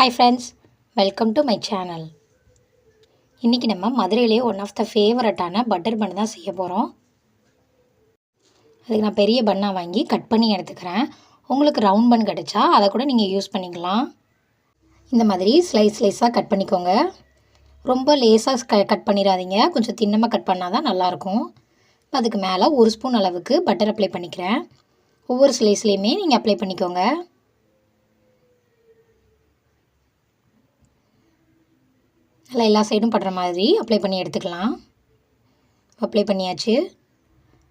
Hi friends welcome to my channel இன்றைக்கி நம்ம மதுரையிலேயே one of the ஃபேவரட்டான பட்டர் பன் தான் செய்ய போகிறோம் அதுக்கு நான் பெரிய பண்ணாக வாங்கி கட் பண்ணி எடுத்துக்கிறேன். உங்களுக்கு ரவுண்ட் பன் கிடச்சா அதை கூட நீங்கள் யூஸ் பண்ணிக்கலாம். இந்த மாதிரி ஸ்லைஸ் ஸ்லைஸாக கட் பண்ணிக்கோங்க. ரொம்ப லேஸாக க கட் பண்ணிடாதீங்க. கொஞ்சம் தின்னமாக கட் பண்ணால் தான் நல்லாயிருக்கும். இப்போ அதுக்கு மேலே ஒரு ஸ்பூன் அளவுக்கு பட்டர் அப்ளை பண்ணிக்கிறேன். ஒவ்வொரு ஸ்லைஸ்லேயுமே நீங்கள் அப்ளை பண்ணிக்கோங்க. நல்லா எல்லா சைடும் படுற மாதிரி அப்ளை பண்ணி எடுத்துக்கலாம். அப்ளை பண்ணியாச்சு.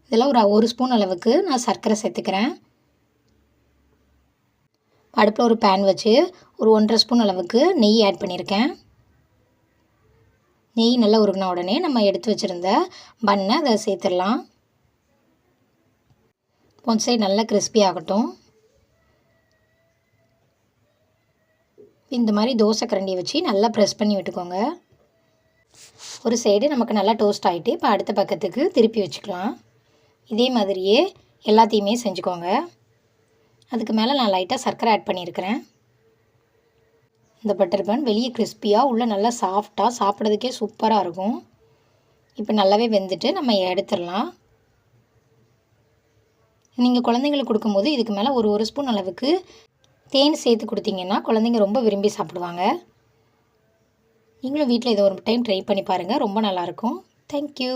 இதெல்லாம் ஒரு ஒரு ஸ்பூன் அளவுக்கு நான் சர்க்கரை சேர்த்துக்கிறேன். அடுப்பில் ஒரு பேன் வச்சு ஒரு ஒன்றரை ஸ்பூன் அளவுக்கு நெய் ஆட் பண்ணியிருக்கேன். நெய் நல்லா உருகின உடனே நம்ம எடுத்து வச்சுருந்த பண்ணை அதை சேர்த்துடலாம். ஒன் சைடு நல்லா கிறிஸ்பி ஆகட்டும். இந்த மாதிரி தோசை கரண்டியை வச்சு நல்லா ப்ரெஸ் பண்ணி விட்டுக்கோங்க. ஒரு சைடு நமக்கு நல்லா டோஸ்ட் ஆகிட்டு இப்போ அடுத்த பக்கத்துக்கு திருப்பி வச்சுக்கலாம். இதே மாதிரியே எல்லாத்தையுமே செஞ்சுக்கோங்க. அதுக்கு மேலே நான் லைட்டாக சர்க்கரை ஆட் பண்ணியிருக்கிறேன் இந்த பட்டர் பன் வெளியே கிறிஸ்பியாக உள்ளே நல்லா சாஃப்டாக சாப்பிட்றதுக்கே சூப்பராக இருக்கும். இப்போ நல்லாவே வெந்துட்டு நம்ம எடுத்துடலாம். நீங்கள் குழந்தைங்களுக்கு கொடுக்கும்போது இதுக்கு மேலே ஒரு ஒரு ஸ்பூன் அளவுக்கு தேன் சேர்த்து கொடுத்தீங்கன்னா குழந்தைங்க ரொம்ப விரும்பி சாப்பிடுவாங்க. நீங்களும் வீட்டில் இதை ஒரு டைம் ட்ரை பண்ணி பாருங்கள் ரொம்ப நல்லாயிருக்கும் தேங்க்யூ